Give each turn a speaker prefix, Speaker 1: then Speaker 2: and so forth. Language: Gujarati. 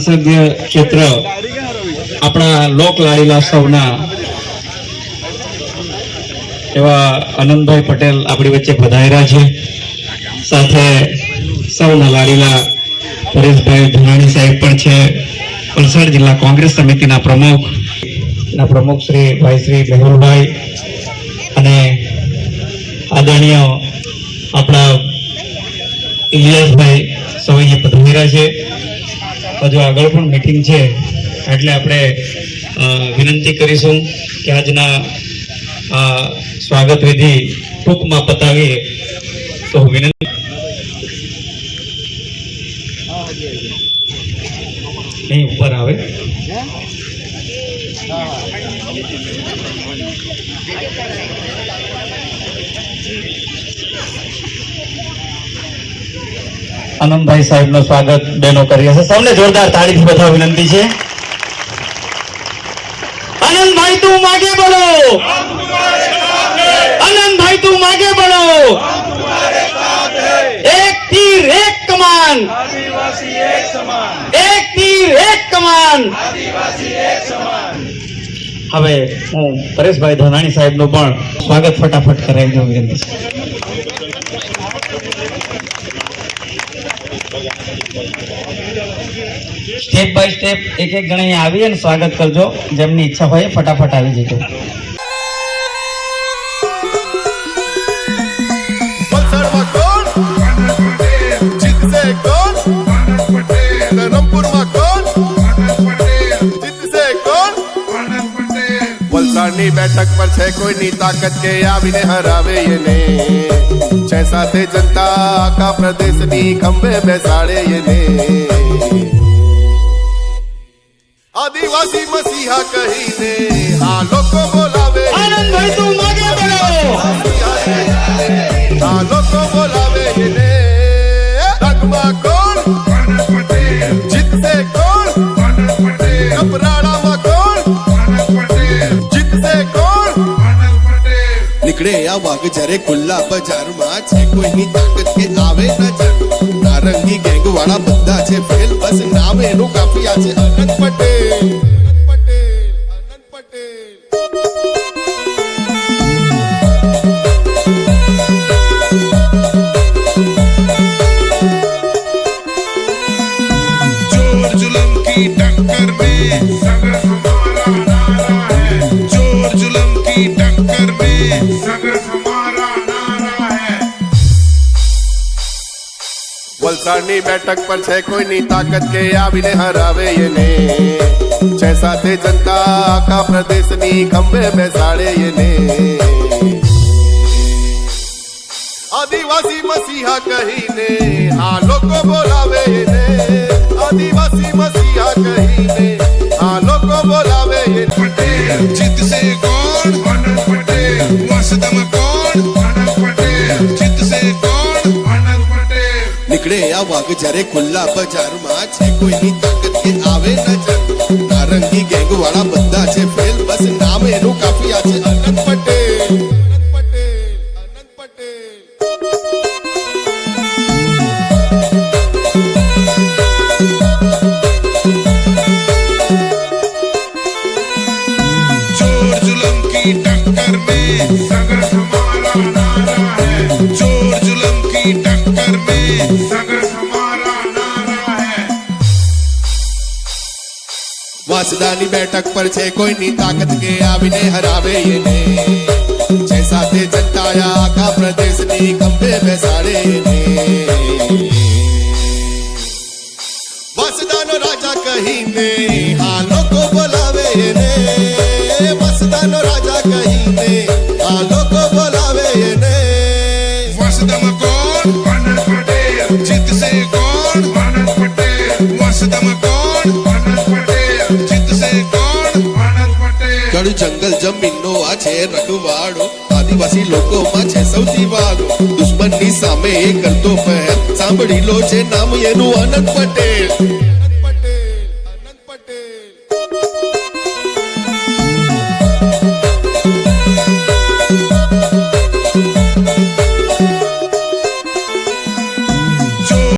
Speaker 1: સાંસદીય ક્ષેત્ર આપણા લોક લાડીલા સૌના એવા આનંદભાઈ પટેલ આપણી વચ્ચે પધાર્યા છે. સાથે સૌના લાડીલા પરેશભાઈ ધનાણી સાહેબ પણ છે. વલસાડ જિલ્લા કોંગ્રેસ સમિતિના પ્રમુખ ના પ્રમુખ શ્રી ભાઈ શ્રી મેહુલભાઈ અને આદરણીય આપણા ઇલિયાસભાઈ સૌ અહીંયા પધાર્યા છે. હજુ આગળ પણ મીટિંગ છે, એટલે આપણે વિનંતી કરીશું કે આજના આ સ્વાગત વિધિ ટૂંકમાં પતાવીએ. તો વિનંતી નહીં ઉપર આવે. આનંદભાઈ સાહેબનું સ્વાગત બેનો કરીએ હશે સૌને જોરદાર તાળીથી બધા વિનંતી છે. આનંદભાઈ, તું માગે બોલો. આનંદભાઈ, તું માગે બોલો. એક તીર, એક કમાન. એક તીર, એક કમાન. હવે હું પરેશભાઈ ધનાણી સાહેબનું પણ સ્વાગત ફટાફટ કરાવી દઉં વિનંતી છે સ્ટેપ બાય સ્ટેપ એક એક જણ આવી અને સ્વાગત કરજો. જેમની ઈચ્છા હોય ફટાફટ આવી જજો.
Speaker 2: વલસાડમાં વલસાડની બેઠક પર છે કોઈની તાકાત કે આવીને હરાવે એને. છે સાથે જનતા આખા પ્રદેશની ખંભે બેસાડે એને. આદિવાસી મસીહા કહીને આ નીકળે આ વાઘ જ્યારે ખુલ્લા બજારમાં છે કોઈની તાકાત કે આવે નજર નારંગી ગેંગ વાળા બધા છે ફેલ બસ નામ એનું કાફિયા છે અનંત પટેલ અનંત પટેલ અનંત પટેલ
Speaker 3: चोर जुलम की टक्कर में संघर्ष
Speaker 2: વલસાડની બેઠક પર છે કોઈની તાકાત કે આવીને હરાવે એને. છે સાથે જનતા આખા પ્રદેશની ખંભે બેસાડે એને. આદિવાસી મસીહા કહીને આ લોકો બોલાવે એને. આદિવાસી મસીહા કહીને આ લોકો બોલાવે એને. નીકળે આ વાઘ જ્યારે ખુલ્લા બજારમાં છે, કોઈની તાકાત કે આવે નજર. નારંગી ગેંગ વાળા બધા છે, ફેલ, બસ નામ એનું કાફિયા છે. અનંત वासदानी बैठक पर छे कोई
Speaker 3: नहीं ताकत के आवी ने हरावे ये ने। छे साथे जताया का
Speaker 2: प्रदेश नी कंपे बेसारे ने। वासदानो राजा कही ने हालो को बुलावे ने। वासदानो राजा कही ने हालो को बुलावे ने।
Speaker 3: वासदम कौन? बनन पटेल जित कौन बनन पटेल वासदम कौन?
Speaker 2: જળ જંગલ જમીનનો આ છે રખવાડો. આદિવાસી લોકોમાં છે સૌથી દુશ્મનની સામે કરતો પહેલ. સાંભળી લો છે નામ એનું આનંદ પટેલ.